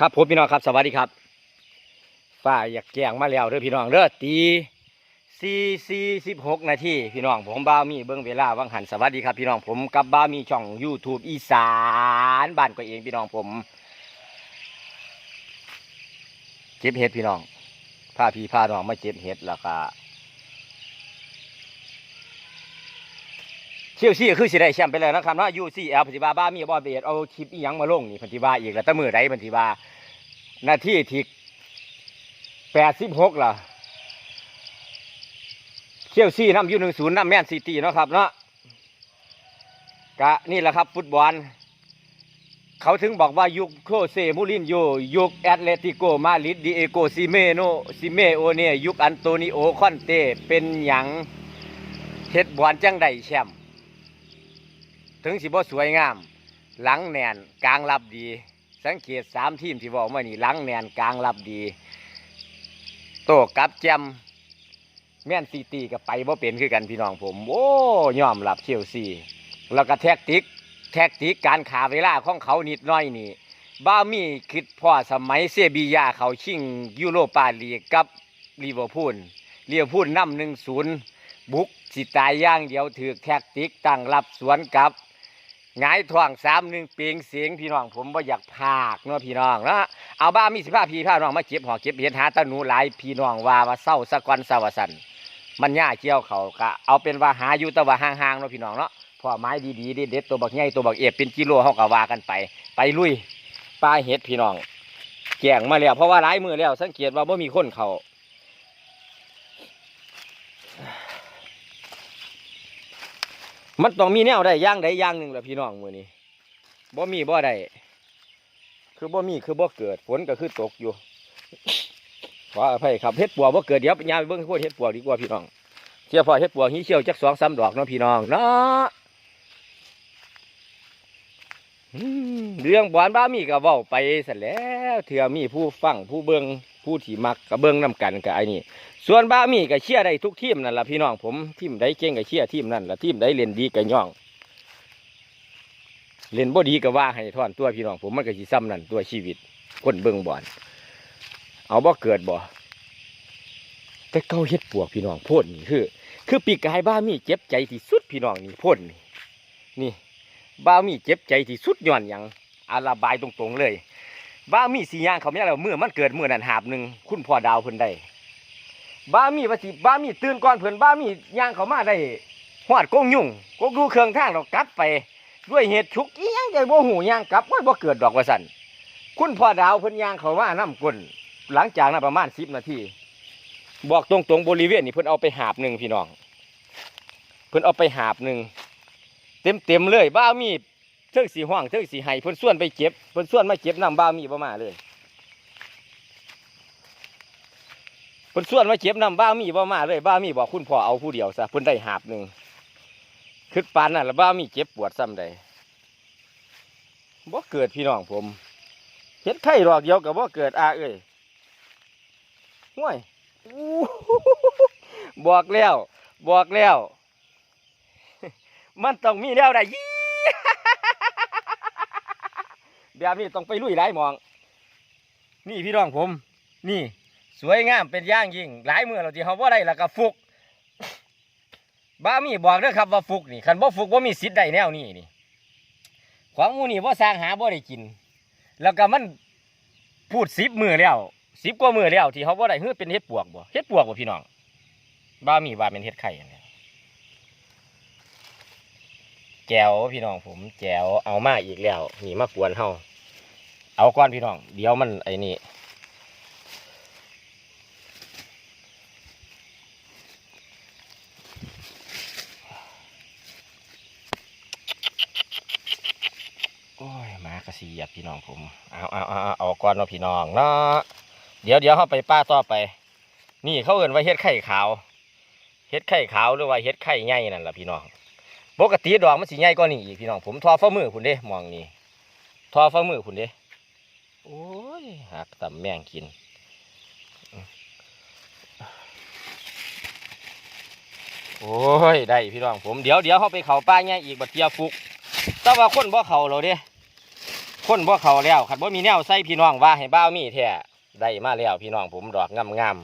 ครับผมพี่น้องครับสวัสดีครับฝ้าอยากแกงมาแล้วเด้อพี่น้องเด้อตีสี่สี่สิบหกนาทีพี่น้องผมบ้ามีเบิ้งเวลาวังหันสวัสดีครับ พี่น้องผมกับบ้ามีช่อง YouTube อีสานบ้านก็เองพี่น้องผมเจ็บเห็ดพี่น้องพาพี่พาน้องมาเจ็บเห็ดแล้วก็ เชี่ยวซี่คือสิได้แชมป์ไปแล้วนะครับเนาะยูซีเอลปฏิบัติบ้ามีบอเบียดเอาคลิปอีหยังมาลงนี่ปฏิบัติอีกแล้วแตั้มือไรปฏิบัติหน้าที่ที่แปดสิบหกล่ะเชี่ยวซี่น้ำยูหนึ่งศูนย์น้ำแมนซิตี้เนาะครับเนาะกะนี่แหละครับฟุตบอลเขาถึงบอกว่ายุคโคเซมูรินโยยุคแอตเลติโกมาดริดดิเอโกซิเมโนซิเมโอเน่ยุคอันโตนิโอคอนเตเป็นหยังเฮ็ดบอลจังไดแชมป์ ถึงสิบ่สวยงาม หลังแนนกลางรับดี สังเกตสามทีมที่บอกมานี่หลังแนนกลางรับดี โตกับแจมแม่นซีตีกับไปบ่เป็นคือกันพี่น้องผม โอ้ยอมรับเชลซีแล้วก็แท็กติก แท็กติกการขาเวลาของเขานิดน้อยนี่บ้ามีคิดพ่อสมัยเซบียาเขาชิงยูโรปาลีกกับลิเวอร์พูลลิเวอร์พูลนำหนึ่งศูนย์บุกสิตายย่างเดียวถือแท็กติกตั้งรับสวนกับ หงายท่วงสามหนึ่งเปลียงเสียงพี่น้องผมว่าอยากพากเนาะพี่น้องเนาะเอาบ้ามีสิบห้าพี่พาน้องมาเก็บหอเก็บเห็ดหาตะหนูหลายพี่น้องว่าว่าเศร้าสะกอนสะวสันมันย่าเกี่ยวเขาก็เอาเป็นว่าหาอยู่แต่ว่าห่างๆเนาะพี่น้องเนาะพอไม้ดีๆเด็ดตัวบักใหญ่ตัวบักเอฟเป็นกิโลเขาก็ว่ากันไป ไปลุยปลาเห็ดพี่น้องแก่งมาแล้วเพราะว่าหลายมือแล้วสังเกตว่าไม่มีคนเขา มันต้องมีแนวใดอย่างใดอย่างหนึ่งแหละพี่น้องมือนี้บ่มีบ่ได้คือบ่มีคือบ่เกิดฝนก็คือตกอยู่ขออภัยครับเห็ดปัวบ่เกิดเดี๋ยวไปยาไปเบิ่งโคตรเห็ดปัวดีกว่าพี่น้องเชี่ยพอเฮ็ดปวกหีเชี่ยวจักสองสามดอกเนาะพี่น้องเนาะเรื่องบอนบ้ามีก็เว้าไปซะแล้วเถื่อมีผู้ฟังผู้เบิงผู้ที่มักก็เบิงนํกันกับไอ้นี่ ส่วนบ้ามีก็เชียร์ได้ทุกทีมนั่นแหละพี่น้องผมทีมใดเก่งก็เชียร์ทีมนั่นแหละทีมใดเล่นดีก็ย่อง เล่นบ่ดีก็ว่าให้ท่อนตัวพี่น้องผมมันก็สิซ้ำนั่นตัวชีวิตคนเบิงบอลเอาบ่เกิดบ่แต่เก้าเฮ็ดปวกพี่น้องพ่นนี่คือ คือปีกายบ้ามีเจ็บใจที่สุดพี่น้องนี่พ่นนี่นี่บ้ามีเจ็บใจที่สุดย้อนหยังอาระบายตรงๆเลยบ้ามีสีย่างเขาไม่ได้แล้วเมื่อมันเกิดเมื่อนั้นหาบหนึ่งคุณพ่อดาวเพิ่นได้ บ้ามีว่าสิบ้ามีตื่นก่อนเพิ่นบ้ามีย่างเขามาได้หอดกงยุ่งกงดูเครื่องทางเรากลับไป ด้วยเหตุชุกอีหยังใจบ่หูย่างกลับว่าบ่เกิดดอกว่าสันคุณพ่อดาวเพิ่นย่างเขามาน้ำกลนหลังจากนั้นประมาณสิบนาทีบอกตรงๆบริเวณนี่เพิ่นเอาไปหาบหนึ่งพี่น้อง เพิ่นเอาไปหาบหนึ่งเต็มเต็มเลยบ้ามีเทิงสีห้องเทิงสีไห้เพิ่นส่วนไปเก็บเพิ่นส่วนมาเก็บน้ำบ้ามีบ่มาณเลย พิ่นส่วนมาเก็บน้ำบ้ามีบ่มาเลยบ้ามีบอกคุณพ่อเอาผู้เดียวซะเพิ่นได้หาบหนึ่งคึกปานนั่นแล้วบ้ามีเจ็บปวดซ้ำใดบ่เกิดพี่น้องผมเฮ็ดไข่ดอกเดียวกับบ่เกิดอาเอ้ยห่วยบอกแล้ว บอกแล้ว มันต้องมีแนวใดยี่แบบนี้ต้องไปลุยหลายมอง นี่พี่น้องผม นี่ สวยงามเป็นอย่างยิ่ง หลายมือเราที่เขาว่าได้แล้วก็ฟุกบ้ามีบอกเด้อครับว่าฟุกนี่คันบ่ฟุกว่ามีสิทธิ์ได้แนวนี้นี่ของมูนี่ว่าสร้างหาบ่ได้กิน แล้วก็มันพูดสิบมือแล้วสิบกว่ามือแล้วที่เขาว่าได้เฮ้ยเป็นเห็ดปวกบ่เห็ดปวกบ่พี่น้องบ้ามีว่าเป็นเห็ดไข่อันนี้แจวพี่น้องผม แจวเอามาอีกแล้วนี่มากวนเฮาเอาก้อนพี่น้อง เดี๋ยวมันไอ้นี่โอ้ยหมากระสีหยียบพี่น้องผมเอาเอาเอาเอาเอาก้อนเนาพี่น้องเนาะเดี๋ยวเดี๋ยวเขาไปป้าต่อไป นี่เขาเอื่นว่าเฮ็ดไข่ขาวเฮ็ดไข่ขาวหรือว่าเฮ็ดไข่ใหญ่นั่นแหละพี่น้องปกติดอกมันสิใหญ่กว่านี้อีกพี่น้องผมทอฟ้ามือคุณเด้มองนี่ทอฟ้ามือคุณเด้โอ้ยหักตำแมงกินโอ้ยได้พี่น้องผมเดี๋ยวเดี๋ยวเขาไปเขาป้าใหญ่อีกบัดเทียฟุกแต่ว่าคนบ่เขาเราเด้ คนบ่เขาแล้วขัดบ่มีแนวใส่พี่น้องว่าให้บ้ามีแท้ได้มาแล้วพี่น้องผมดอกงามงาม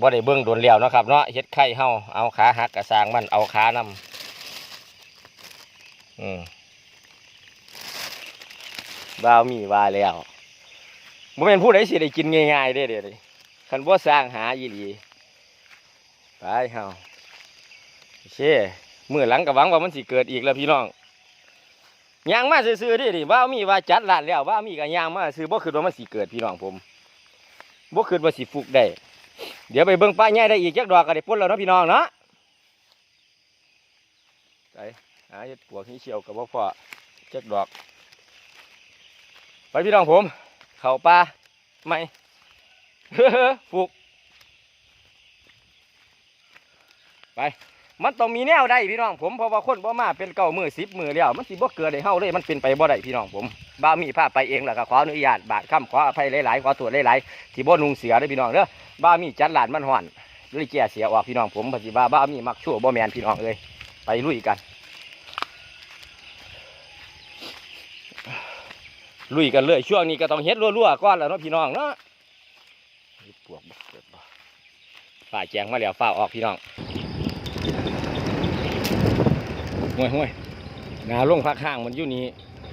บ่ได้เบิ่งโดนแล้วนะครับเนาะเฮ็ดไข่เฮาเอาขาหักกระสร้างมันเอาขานำอืมบ้ามีว่าแล้วบ่แม่นผู้ใดสิได้กินง่ายๆเด้เด้อคันบ่สร้างหาอีหลีไปเฮาโอเคมื้อหลังก็หวังว่ามันสิเกิดอีกแล้วพี่น้อง ยางมาซื้อๆดิดิว่ามีว่าจัดร้านแล้วว่ามีก็ย่างมาซื้อบ่คิดว่ามันสิเกิดพี่น้องผมบ่คิดว่าสิฟุกได้ เดี๋ยวไปเบิ่งป้าใหญ่ได้อีกจักดอกก็ได้ปุ่นแล้วเนาะพี่น้องเนาะไปหาเฮ็ดปวกนี้เชียวกับบ่พอจักดอก ไปพี่น้องผม เข้าป่าไม่ฟุกไป มันต้องมีแนวได้พี่น้องผมเพราะว่าคนบ่มาเป็นเก้ามือสิบมือแล้วมันสิบ่เกิดให้เฮาเลยมันเป็นไปบ่ได้พี่น้องผมบ้ามีพาไปเองแล้วก็ขออนุญาตบาดคำขออภัยหลายๆขอตรวจหลายๆที่บ่นุงเสียเด้พี่น้องเด้อบ้ามีจัดหลานมันห่อนเลยแก่เสียออกพี่น้องผมปฏิบ้าบ้ามีมักชั่วบ่แมนพี่น้องเอ้ยไปลุยกันลุยกันเลยช่วงนี้ก็ต้องเฮ็ดรั่วๆก่อนแล้วเนาะพี่น้องเนาะปวกบ่เกิดบ่ฝ่าแจงมาแล้วฝ่าออกพี่น้อง ห่วยห่วยนาลงพักข้างมันอยู่นี่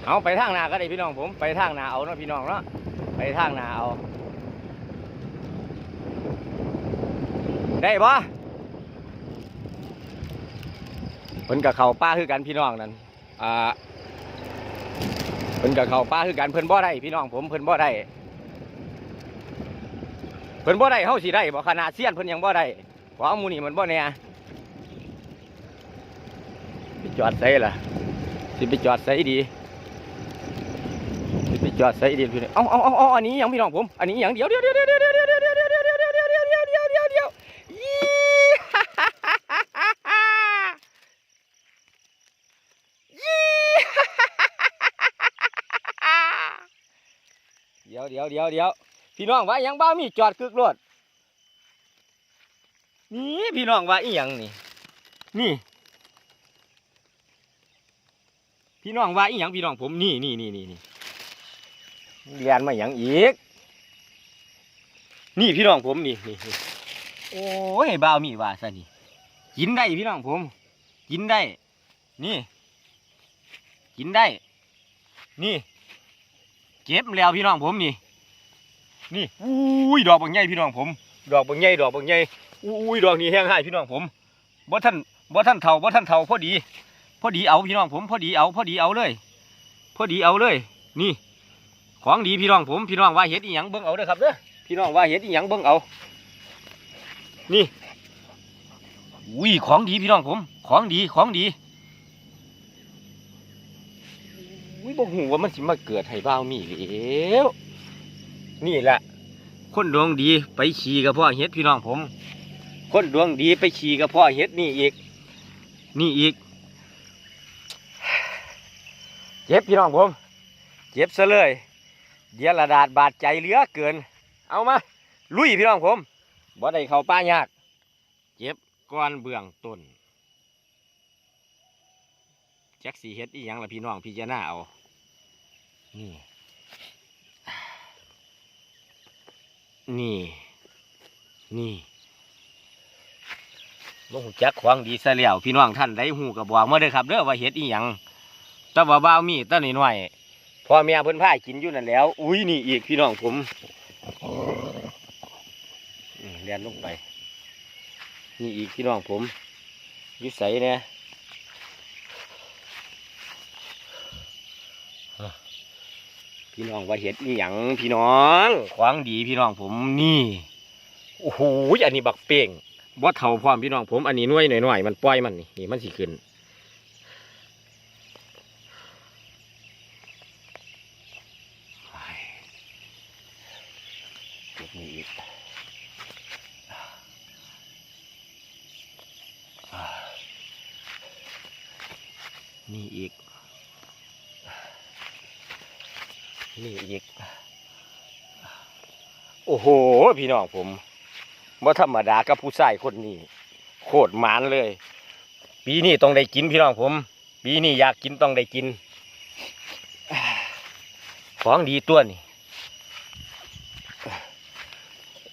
เอาไปทางนาก็ได้พี่น้องผม ไปทางนาเอาเนาะพี่น้องเนาะไปทางนาเอา ได้ปะเพิ่นกับเขาป้าคือกันพี่น้องนั่นอ่าเพิ่นกับเขาป้าคือกันเพิ่นบ่ได้พี่น้องผมเพิ่นบ่ได้เพิ่นบ่ได้เฮาสิได้บ่ขนาดเสี้ยนเพิ่นยังบ่ได้เพราะเอาหมูนี่มันบ่แน่ จอดใส่ล่ะสิไปจอดใส่ดีสิไปจอดใส่ดีพี่น้องเอาเอาเอาเอาอันนี้ยังพี่น้องผมอันนี้ยังเดี๋ยวเดี๋ยวเดี๋ยวเดี๋ยวเดี๋ยวเดี๋ยวเดี๋ยวเดี๋ยวเดี๋ยวเดี๋ยวเดี๋ยวเดี๋ยวเดี๋ยวเดี๋ยวเดี๋ยวเดี๋ยวเดี๋ยวเดี๋ยวยี่ฮ่าฮ่าฮ่าฮ่ายี่ฮ่าฮ่าฮ่าเดี๋ยวเดี๋ยวเดี๋ยวเดี๋ยวพี่น้องว่ายังบ้ามีจอดกึกรถนี่พี่น้องว่าอีหยังนี่นี่ พี่น้องว่าอีหยังพี่น้องผมนี่นี่นี่นี่นี่เรียนมาอย่างอีก นี่พี่น้องผมนี่นี่นี่โอ้ยบ้าวมีว่าซะนี่กินได้พี่น้องผม กินได้ นี่ กินได้ นี่ เก็บแล้วพี่น้องผมนี่ นี่อุ้ยดอกบางใหญ่พี่น้องผม ดอกบางใหญ่ดอกบางใหญ่อุ้ยดอกนี้แห้งให้พี่น้องผมบ่ท่านบ่ท่านเฒ่าบ่ท่านเฒ่าพอดี พอดีเอาพี่น้องผมพอดีเอาพอดีเอาเลย พอดีเอาเลย นี่ ของดีพี่น้องผมพี่น้องว่าเห็ดอีหยังเบิ่งเอาเด้อครับเด้อพี่น้องว่าเห็ดอีหยังเบิ่งเอา นี่อุ้ยของดีพี่น้องผม ของดีของดีอุ้ยบ่หูว่ามันสิมาเกิดให้บ้าวมีแล้วนี่แหละคนดวงดีไปขี่กับพ่อเห็ดพี่น้องผม คนดวงดีไปขี่กับพ่อเห็ดนี่อีก นี่อีก เจ็บพี่น้องผม เจ็บซะเลย เดี๋ยวระดาดบาดใจเหลือเกิน เอามา ลุยพี่น้องผมบ่ได้เข้าป้ายาก เจ็บก้อนเบื้องต้นแจ็คสีเฮ็ดอีหยังละพี่น้องพี่จะหน้าเอา นี่ นี่ นี่บ่หูจักของดีซะแล้วพี่น้องท่านได้หูกับบอกมาเด้อครับเด้อว่าเฮ็ดอีหยัง แต่ว่าบ้าวมีแตั้นิดหน่อยพ่อแม่เพิ่นพากินอยู่นั่นแล้ว อุ้ยนี่อีกพี่น้องผมเลียนลงไป นี่อีกพี่น้องผมยุ่ใสเนี่ยพี่น้องว่าเห็ดนี่หยังพี่น้องขวางดีพี่น้องผมนี่โอ้โหอันนี้บักเป่งบ่เท่าพร้อมพี่น้องผมอันนี้หน่วยหน่อยๆมันปล่อยมันนี่นี่มันสิขึ้น เก็บนี่อีกอ่า นี่อีก นี่อีก โอ้โห พี่น้องผมว่าธรรมดากับผู้ชายคนนี้ โคตรหมานเลย ปีนี้ต้องได้กินพี่น้องผม ปีนี้อยากกินต้องได้กิน ของดีตัวนี่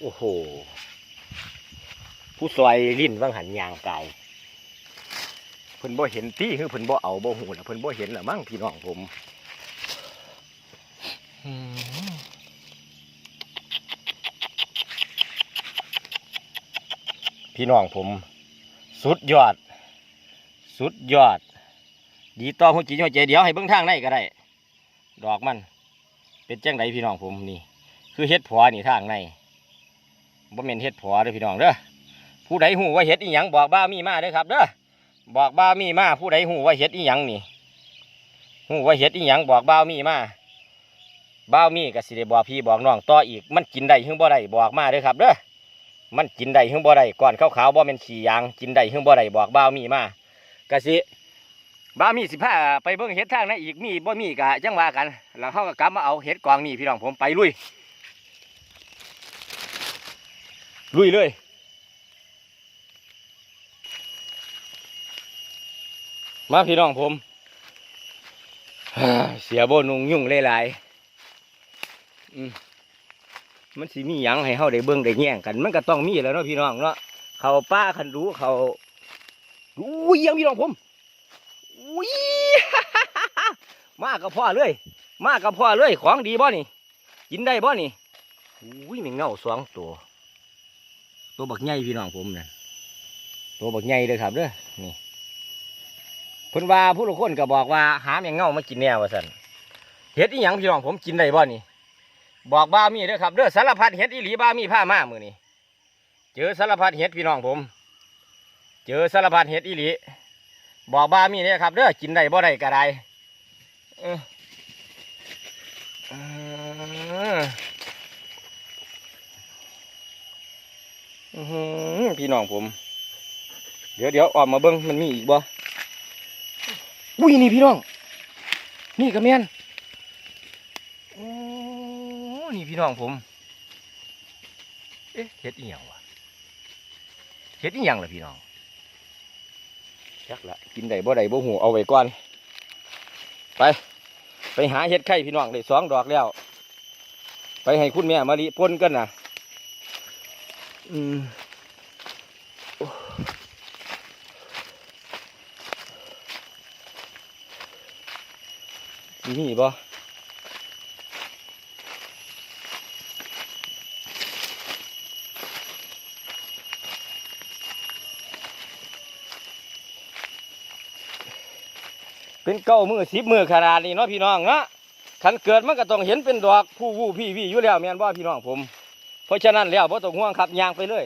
โอ้โห ผู้ซอยลิ้นว่างหันยางกาย พิ่นบ่เห็นตี้คือเพิ่นบ่เอาบ่หูล่ะเพิ่นบ่เห็นล่ะมั้งพี่น้องผมพี่น้องผม สุดยอด สุดยอด ดีต่อหัวจิตหัวใจเดี๋ยวให้เบิ่งทางในก็ได้ ดอกมัน เป็นแจังไดพี่น้องผมนี่ คือเฮ็ดผัวนี่ทางในบ่แม่นเฮ็ดผัวเด้อพี่น้องเด้อผู้ใดหูว่าเฮ็ดอีหยังบอกบ้ามีมาเด้อครับเด้อ บอกบ้ามีมาผู้ใดหูว่าเฮ็ดอีหยังนี่หูว่าเฮ็ดอีหยังบอกบ้ามีมาบ้ามีก็สิได้บอกพี่บอกน้องต่ออีกมันกินได้หึงบ่ได้บอกมาเด้อครับเด้อมันกินได้หึงบ่ได้ก่อนขาวๆบ่แม่นขี้ยางกินได้หึงบ่ได้บอกบ้ามีมาก็สิบ้ามีสิผ้าไปเบิ่งเห็ดทางนั้นอีกมีบ่มีกะจังว่ากันแล้วเขาก็กลับมาเอาเห็ดกวางนี่พี่น้องผมไปลุยลุยเลย มาพี่น้องผมเสียโบนุงยุ่งหลายๆมันสิมีหยังให้เฮาได้เบิ่งได้แย่งกัน มันก็ต้องมีแล้วเนาะพี่น้องเนาะเขาป้าคันรู้เขาอุ้ยยังพี่น้องผมอุ้ยมากกับพ่อเลย มากกับพ่อเลย ของดีบ่นี่กินได้บ่นี่อุ้ยมีเงาสองตัว ตัวบักใหญ่พี่น้องผมเนี่ยตัวบักใหญ่เลยครับเด้อนี่ พิ่นว่าผู้ละคนก็บอกว่าหาแมงเงามากินแนวว่าซั่นเห็ดอีหยังพี่น้องผมกินได้บ่นี่บอกบ้ามีเด้อครับเด้อสารพัดเห็ดอีหลีบ้ามีผ้ามามือนี่เจอสารพัดเห็ดพี่น้องผม เจอสารพัดเห็ดอีหลีบอกบ้ามีเนี่ยครับเด้อกินได้บ่ได้ก็ได้พี่น้องผม เดี๋ยวเดี๋ยวออกมาเบิ้งมันมีอีกบ่ อุ้ยนี่พี่น้อง นี่กระเมียนโอ้นี่พี่น้องผม เอ๊ะเฮ็ดอีหยังวะเฮ็ดอีหยังล่ะพี่น้องจักละกินได้บ่ได้บ่หูเอาไว้ก่อนไป ไปหาเห็ดไข่พี่น้องได้สองดอกแล้ว ไปให้คุณแม่มาลิพ่นกันนะอืม มีบ่เป็นเก้ามือสิบมือขนาดนี้เนาะพี่น้องเนาะขันเกิดมันก็ต้องเห็นเป็นดอกผู้วู้พี่วี่อยู่แล้วแม่นบ่พี่น้องผม เพราะฉะนั้นแล้วบ่ต้องห่วงครับยางไปเลย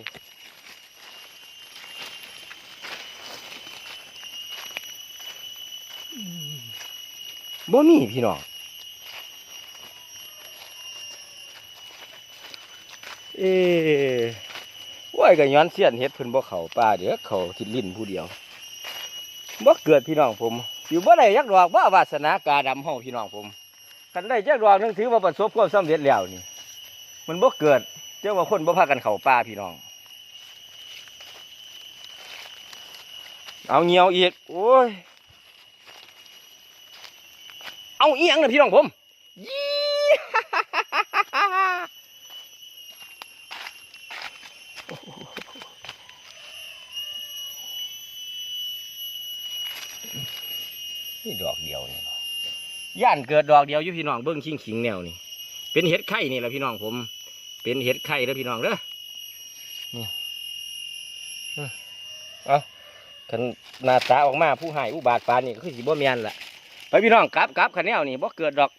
บ่มีพี่น้อง เอ๊ะว่าก็ย้อนเสียนเฮ็ดเพิ่นบ่เขาป่าเดี๋ยวเขาทิดลิ้นผู้เดียวบ่เกิดพี่น้องผม อยู่บ่ได้ยักดอกบ่วาสนากาดำเฮาพี่น้องผมคันได้จักดอกนึงถือว่าประสบความสำเร็จแล้วนี่ มันบ่เกิดเจ้าว่าคนบ่พากันเข้าป่าพี่น้อง เอาเงียวอีกโอ้ย เอาเอียงนะพี่น้องผมยี่นี่ดอกเดียวนี่ย่านเกิดดอกเดียวอยู่พี่น้องเบิ้งชิงขิงๆแนวนี่เป็นเห็ดไข่นี่แหละพี่น้องผม เป็นเห็ดไข่แล้วพี่น้องเด้อนี่อืมเอาคันหน้าตาออกมาผู้ใหายอุบาทปานนี่ก็คือสีบ่เมียนล่ะ ไปพี่น้องกลับกลับขันแนวนี่บ่เกิดดอก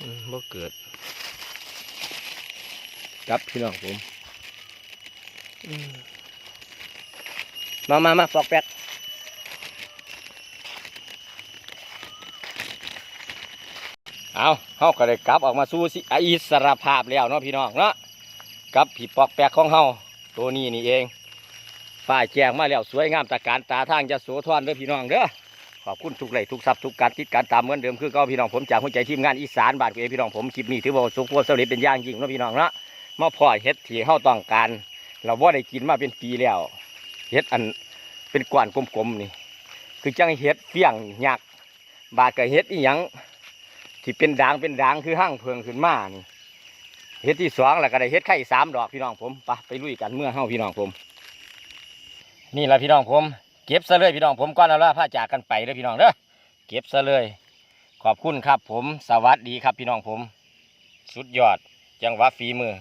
อืมบ่เกิดกลับพี่น้องผมอืมมามามาปอกแป๊กเอาเฮาก็ได้กลับออกมาสู่สิอิสรภาพแล้วเนาะพี่น้องเนาะกับผีปอกแป๊กของเฮาตัวนี้นี่เอง ฝ่ายแจงมาแล้วสวยงามตะการตาทางจะโสธรเด้อพี่น้องเด้อขอบคุณทุกไหลทุกทรัพย์ทุกการติดการตามเหมือนเดิมคือก็พี่น้องผมจากหัวใจทีมงานอีสานบาทเวพี่น้องผมคลิปนี้ถือว่าสบความสำเร็จเป็นอย่างยิ่งเนาะพี่น้องเนาะมาพ่อเฮ็ดที่เฮาต้องการ เราว่าได้กินมาเป็นปีแล้วเฮ็ดอันเป็นกวนกลมๆนี่ คือจังเฮ็ดเฟี้ยงหยักบาดก็เฮ็ดอีหยังที่เป็นด่างเป็นด่างคือห้างเพิงขึ้นมานี่เฮ็ดที่สองแล้วก็ได้เฮ็ดไข่สามดอกพี่น้องผมไปไปลุยกันเมื่อเฮาพี่น้องผม นี่ละพี่น้องผม เก็บซะเลยพี่น้องผมก่อนแล้วล่ะพาจากกันไปเลยพี่น้องเด้อเก็บซะเลย ขอบคุณครับผม สวัสดีครับพี่น้องผม สุดยอดจังหวะฝีมือ